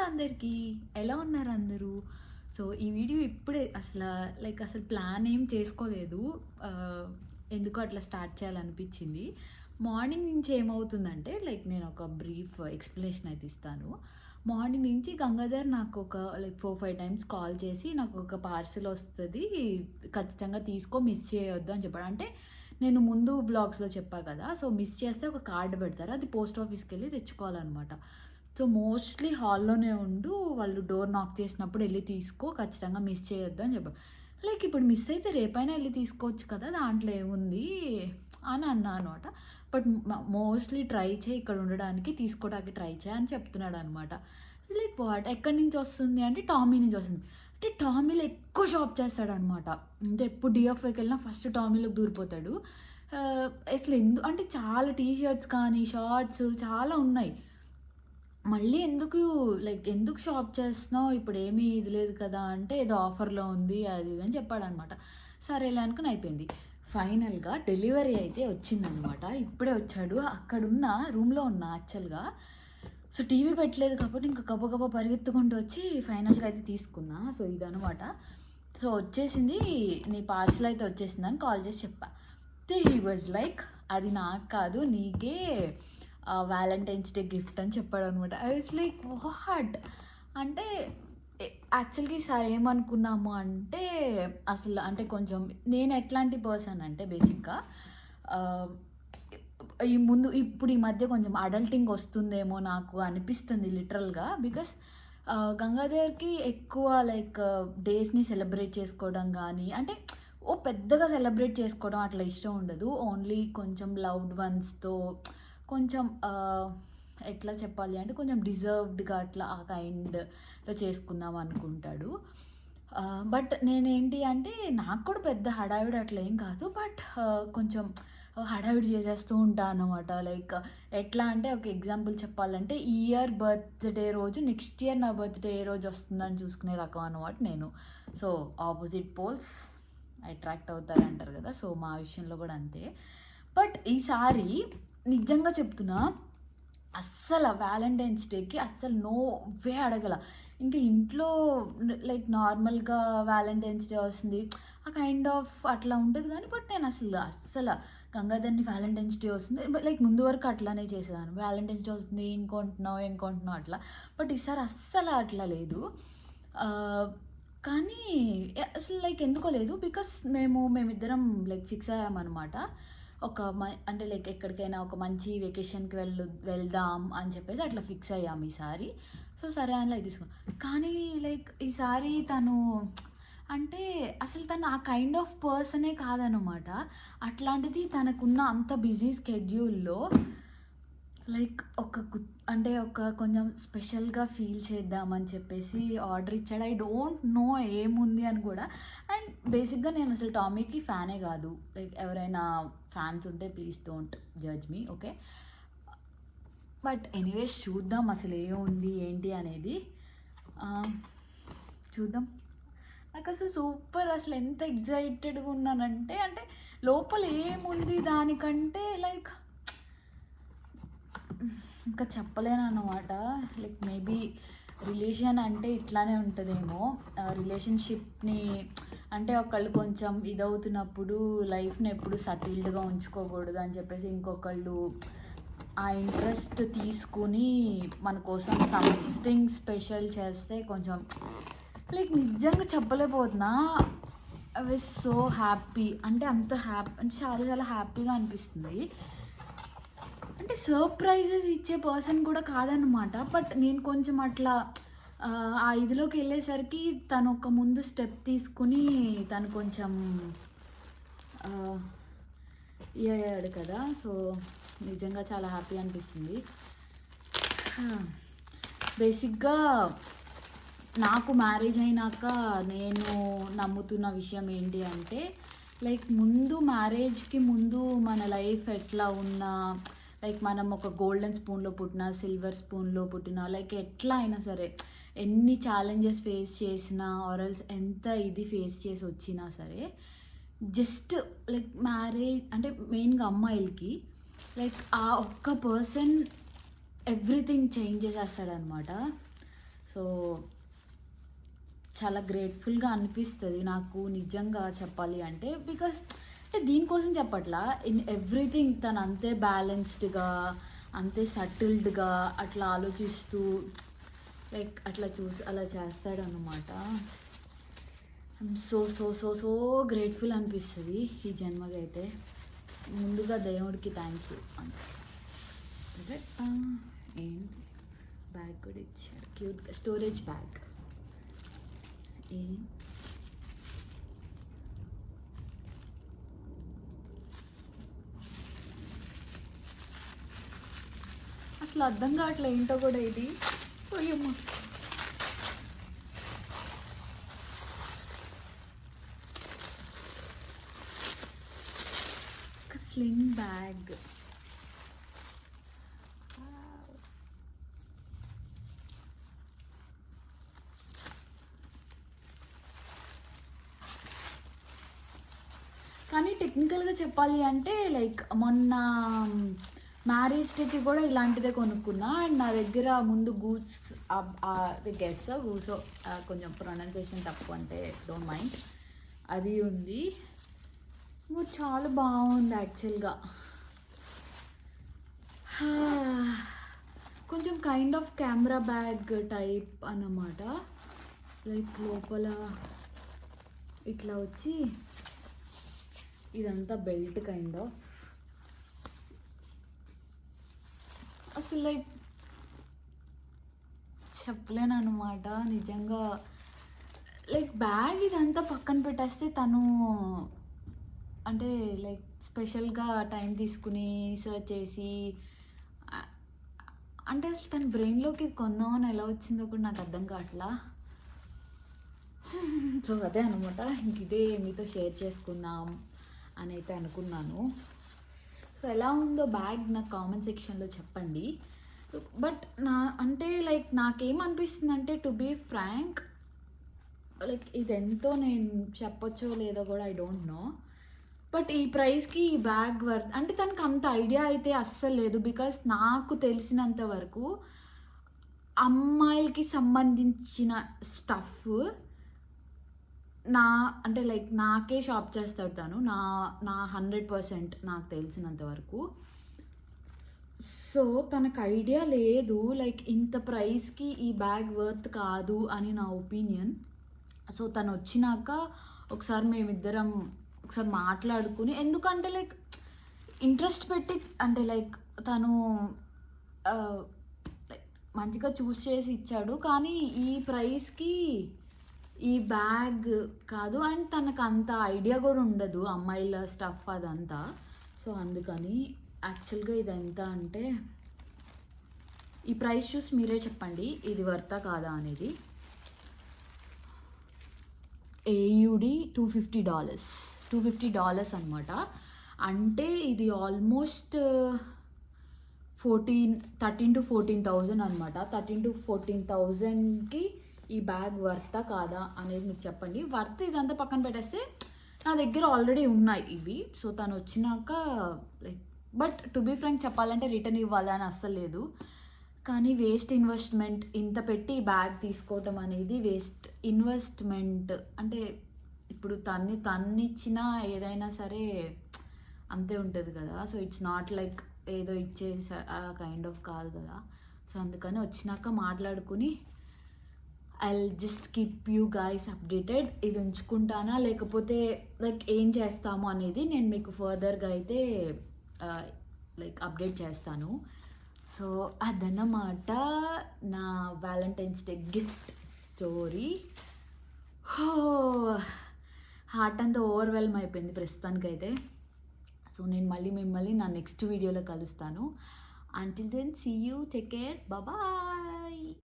Hello అందరికీ ఎలా ఉన్నారు అందరూ? సో ఈ వీడియో ఇప్పుడే అసలు లైక్ అసలు ప్లాన్ ఏం చేసుకోలేదు. ఎందుకో అట్లా స్టార్ట్ చేయాలనిపించింది. మార్నింగ్ నుంచి ఏమవుతుందంటే లైక్ నేను ఒక బ్రీఫ్ ఎక్స్ప్లెనేషన్ అయితే ఇస్తాను. మార్నింగ్ నుంచి గంగాధర్ నాకు ఒక like four five times call చేసి నాకు ఒక పార్సిల్ వస్తుంది ఖచ్చితంగా తీసుకో మిస్ చేయొద్దు అని చెప్పాడు. అంటే నేను ముందు బ్లాగ్స్లో చెప్పా కదా సో మిస్ చేస్తే ఒక కార్డు పెడతారు అది పోస్ట్ ఆఫీస్కి వెళ్ళి తెచ్చుకోవాలన్నమాట. సో మోస్ట్లీ హాల్లోనే ఉండు వాళ్ళు డోర్ నాక్ చేసినప్పుడు వెళ్ళి తీసుకో ఖచ్చితంగా మిస్ చేయొద్దు అని చెప్పారు. లైక్ ఇప్పుడు మిస్ అయితే రేపైనా వెళ్ళి తీసుకోవచ్చు కదా దాంట్లో ఏముంది అని అన్నా అనమాట. బట్ మోస్ట్లీ ట్రై చేయి ఇక్కడ ఉండడానికి తీసుకోవడానికి ట్రై చేయి అని చెప్తున్నాడు అనమాట. లైక్ వాట్ ఎక్కడి నుంచి వస్తుంది అంటే టామీ నుంచి వస్తుంది. అంటే టామీలో ఎక్కువ షాప్ చేస్తాడనమాట అంటే ఎప్పుడు డిఎఫ్ఐకి వెళ్ళినా ఫస్ట్ టామీలోకి దూరిపోతాడు. అసలు ఎందు అంటే చాలా టీ షర్ట్స్ కానీ షార్ట్స్ చాలా ఉన్నాయి. మళ్ళీ ఎందుకు లైక్ ఎందుకు షాప్ చేస్తున్నావు? ఇప్పుడు ఏమీ ఇది లేదు కదా అంటే ఏదో ఆఫర్లో ఉంది అది ఇది అని చెప్పాడనమాట. సరేలే అనుకుని అయిపోయింది. ఫైనల్గా డెలివరీ అయితే వచ్చిందనమాట. ఇప్పుడే వచ్చాడు. అక్కడున్న రూమ్లో ఉన్న యాక్చువల్గా సో టీవీ పెట్టలేదు కాబట్టి ఇంకా గబ గబ పరిగెత్తుకుంటూ వచ్చి ఫైనల్గా అయితే తీసుకున్నా. సో ఇదనమాట. సో వచ్చేసింది. నీ పార్సల్ అయితే వచ్చేసిందని కాల్ చేసి చెప్పా. హీ వాజ్ లైక్ అది నాకు కాదు నీకే వ్యాలంటైన్స్ డే గిఫ్ట్ అని చెప్పాడు అనమాట ఐ వాజ్ లైక్ వాట్ అంటే యాక్చువల్గా ఈసారి ఏమనుకున్నాము అంటే అసలు అంటే కొంచెం నేను ఎట్లాంటి పర్సన్ అంటే బేసిక్గా ఈ ముందు ఇప్పుడు ఈ మధ్య కొంచెం అడల్టింగ్ వస్తుందేమో నాకు అనిపిస్తుంది లిటరల్గా బికాస్ గంగాధర్కి ఎక్కువ లైక్ డేస్ని సెలబ్రేట్ చేసుకోవడం కానీ అంటే ఓ పెద్దగా సెలబ్రేట్ చేసుకోవడం అట్లా ఇష్టం ఉండదు. ఓన్లీ కొంచెం లవ్డ్ వన్స్తో కొంచెం ఎట్లా చెప్పాలి అంటే కొంచెం డిజర్వ్డ్గా అట్లా ఆ కైండ్లో చేసుకుందాం అనుకుంటాడు. బట్ నేనేంటి అంటే నాకు కూడా పెద్ద హడావిడి అట్లా ఏం కాదు. బట్ కొంచెం హడావిడి చేసేస్తూ ఉంటాను అనమాట లైక్ ఎట్లా అంటే ఒక ఎగ్జాంపుల్ చెప్పాలంటే ఈ ఇయర్ బర్త్డే రోజు నెక్స్ట్ ఇయర్ నా బర్త్డే ఏ రోజు వస్తుందని చూసుకునే రకం అనమాట నేను. సో ఆపోజిట్ పోల్స్ అట్రాక్ట్ అవుతారంటారు కదా. సో మా విషయంలో కూడా అంతే. బట్ ఈసారి నిజంగా చెప్తున్నా అస్సలు వ్యాలంటైన్స్ డేకి అస్సలు నో వే అడగల. ఇంకా ఇంట్లో లైక్ నార్మల్గా వ్యాలంటైన్స్ డే వస్తుంది ఆ కైండ్ ఆఫ్ అట్లా ఉంటుంది కానీ బట్ నేను అసలు అస్సలు గంగాధర్ని వ్యాలంటైన్స్ డే వస్తుంది లైక్ ముందు వరకు అట్లానే చేసేదాన్ని. వ్యాలంటైన్స్ డే వస్తుంది ఇంకొంటున్నావు ఇంకొంటున్నావు అట్లా. బట్ ఈసారి అస్సలు అట్లా లేదు. కానీ అసలు లైక్ ఎందుకో లేదు బికాస్ మేము మేమిద్దరం లైక్ ఫిక్స్ అయ్యామన్నమాట. ఒక అంటే లైక్ ఎక్కడికైనా ఒక మంచి వెకేషన్కి వెళ్ళు వెళ్దాం అని చెప్పేసి అట్లా ఫిక్స్ అయ్యాము ఈసారి. సో సరే అని లైక్ తీసుకున్నాం కానీ లైక్ ఈసారి తను అంటే అసలు తను ఆ కైండ్ ఆఫ్ పర్సనే కాదనమాట అట్లాంటిది తనకున్న అంత బిజీ స్కెడ్యూల్లో లైక్ ఒక అంటే ఒక కొంచెం స్పెషల్గా ఫీల్ చేద్దామని చెప్పేసి ఆర్డర్ ఇచ్చాడు. ఐ డోంట్ నో ఏముంది అని కూడా. అండ్ బేసిక్గా నేను అసలు టామీకి ఫ్యానే కాదు. లైక్ ఎవరైనా ఫ్యాన్స్ ఉంటే please don't judge me okay but anyways చూద్దాం అసలు ఏముంది ఏంటి అనేది. చూద్దాం. నాకు అసలు సూపర్ అసలు ఎంత ఎగ్జైటెడ్గా ఉన్నానంటే అంటే లోపల ఏముంది దానికంటే లైక్ ఇంకా చెప్పలేను అన్నమాట. లైక్ మేబీ రిలేషన్ అంటే ఇట్లానే ఉంటుందేమో. రిలేషన్షిప్ని అంటే ఒకళ్ళు కొంచెం ఇదవుతున్నప్పుడు లైఫ్ని ఎప్పుడు సటిల్డ్గా ఉంచుకోకూడదు అని చెప్పేసి ఇంకొకళ్ళు ఆ ఇంట్రెస్ట్ తీసుకుని మన కోసం సంథింగ్ స్పెషల్ చేస్తే కొంచెం లైక్ నిజంగా చెప్పలేకపోతున్నా. ఐ వాజ్ సో హ్యాపీ అంటే అంత హ్యాపీ అంటే చాలా చాలా హ్యాపీగా అనిపిస్తుంది. అంటే సర్ప్రైజెస్ ఇచ్చే పర్సన్ కూడా కాదనమాట బట్ నేను కొంచెం అట్లా ఆ, ఇదిలోకి వెళ్ళేసరికి తను ఒక ముందు స్టెప్ తీసుకుని తను కొంచెం అయ్యాడు కదా. సో నిజంగా చాలా హ్యాపీ అనిపిస్తుంది. బేసిక్గా నాకు మ్యారేజ్ అయినాక నేను నమ్ముతున్న విషయం ఏంటి అంటే లైక్ ముందు మ్యారేజ్కి ముందు మన లైఫ్ ఎట్లా ఉన్నా లైక్ మనం ఒక గోల్డెన్ స్పూన్లో పుట్టినా సిల్వర్ స్పూన్లో పుట్టినా లైక్ ఎట్లా అయినా సరే ఎన్ని ఛాలెంజెస్ ఫేస్ చేసినా ఆరల్స్ ఎంత ఇది ఫేస్ చేసి వచ్చినా సరే జస్ట్ లైక్ మ్యారేజ్ అంటే మెయిన్గా అమ్మాయిలకి లైక్ ఆ ఒక్క పర్సన్ ఎవ్రీథింగ్ చేంజ్ చేసేస్తాడనమాట సో చాలా గ్రేట్ఫుల్గా అనిపిస్తుంది నాకు నిజంగా చెప్పాలి అంటే బికాస్ అంటే దీనికోసం చెప్పట్లా ఇన్ ఎవ్రీథింగ్ తను అంతే బ్యాలెన్స్డ్గా అంతే సటిల్డ్గా అట్లా ఆలోచిస్తూ లైక్ అట్లా చూసి అలా చేస్తాడు అనమాట so so so so grateful అనిపిస్తుంది ఈ జన్మకి అయితే ముందుగా దేవుడికి థ్యాంక్ యూ అంటే ఏంటి? బ్యాగ్ కూడా ఇచ్చాడు. క్యూట్గా స్టోరేజ్ బ్యాగ్ ఏ అసలు అర్థం కావట్లే ఏంటో కూడా ఇది. పోయమ్మ స్లింగ్ బ్యాగ్ కానీ టెక్నికల్గా చెప్పాలి అంటే లైక్ మొన్న మ్యారేజ్ డేకి కూడా ఇలాంటిదే కొనుక్కున్నా. అండ్ నా దగ్గర ముందు గూస్ గెస్ గూసో కొంచెం ప్రొనౌన్సియేషన్ తప్పు అంటే డోంట్ మైండ్ అది ఉంది. చాలా బాగుంది యాక్చువల్గా కొంచెం kind of camera bag type అన్నమాట. లైక్ లోపల ఇట్లా వచ్చి ఇదంతా బెల్ట్ కైండ్ ఆఫ్ అసలు లైక్ చెప్పలేను అనమాట నిజంగా లైక్ బ్యాగ్ ఇదంతా పక్కన పెట్టేస్తే తను అంటే లైక్ స్పెషల్గా టైం తీసుకుని సర్చ్ చేసి అంటే అసలు తన బ్రెయిన్లోకి కొందామని ఎలా వచ్చిందో కూడా నాకు అర్థం కావట్లా. సో అదే అనమాట ఇంక ఇదే మీతో షేర్ చేసుకుందాం అని అయితే అనుకున్నాను. సో ఎలా ఉందో బ్యాగ్ నాకు కామెంట్ సెక్షన్లో చెప్పండి. బట్ నా అంటే లైక్ నాకేమనిపిస్తుంది అంటే టు బీ ఫ్రాంక్ లైక్ ఇది ఎంతో నేను చెప్పొచ్చో లేదో కూడా ఐ డోంట్ నో బట్ ఈ ప్రైస్కి ఈ బ్యాగ్ వర్త్ అంటే తనకు అంత ఐడియా అయితే అస్సలు లేదు. బికాస్ నాకు తెలిసినంత వరకు అమ్మాయిలకి సంబంధించిన స్టఫ్ నా అంటే లైక్ నాకే షాప్ చేస్తాడు తను. నా నా హండ్రెడ్ పర్సెంట్ నాకు తెలిసినంత వరకు. సో తనకు ఐడియా లేదు. లైక్ ఇంత ప్రైస్కి ఈ బ్యాగ్ వర్త్ కాదు అని నా ఒపీనియన్ సో తను వచ్చినాక ఒకసారి మేమిద్దరం ఒకసారి మాట్లాడుకుని ఎందుకంటే లైక్ ఇంట్రెస్ట్ పెట్టి అంటే లైక్ తను uh, మంచిగా చూస్ చేసి ఇచ్చాడు. కానీ ఈ ప్రైస్కి ఈ బ్యాగ్ కాదు అండ్ తనకు అంత ఐడియా కూడా ఉండదు అమ్మాయిల స్టఫ్ అదంతా. సో అందుకని యాక్చువల్గా ఇది ఎంత అంటే ఈ ప్రైస్ చూసి మీరే చెప్పండి ఇది వర్తా కాదా అనేది. AUD two fifty dollars two fifty dollars అనమాట అంటే ఇది almost fourteen thirteen to fourteen thousand అనమాట థర్టీన్ టు ఫోర్టీన్ థౌజండ్కి ఈ బ్యాగ్ వర్తా కాదా అనేది మీకు చెప్పండి. వర్త్ ఇదంతా పక్కన పెట్టేస్తే నా దగ్గర ఆల్రెడీ ఉన్నాయి ఇవి. సో తను వచ్చినాక like but to be frank చెప్పాలంటే రిటర్న్ ఇవ్వాలని అస్సలు లేదు. కానీ వేస్ట్ ఇన్వెస్ట్మెంట్ ఇంత పెట్టి బ్యాగ్ తీసుకోవటం అనేది వేస్ట్ ఇన్వెస్ట్మెంట్. అంటే ఇప్పుడు తన్ని తన్నిచ్చిన ఏదైనా సరే అంతే ఉంటుంది కదా. సో ఇట్స్ నాట్ లైక్ ఏదో ఇచ్చే కైండ్ ఆఫ్ కాదు కదా. సో అందుకని వచ్చినాక మాట్లాడుకుని I just keep you guys updated ఇది ఉంచుకుంటానా? లేకపోతే లైక్ ఏం చేస్తాము అనేది నేను మీకు ఫర్దర్గా అయితే లైక్ అప్డేట్ చేస్తాను. సో అదన్నమాట నా valentine's day gift story whole heart అంతా ఓవర్వెల్మ్ అయిపోయింది ప్రస్తుతానికైతే. సో నేను మళ్ళీ మిమ్మల్ని నా నెక్స్ట్ వీడియోలో కలుస్తాను. Until then see you take care bye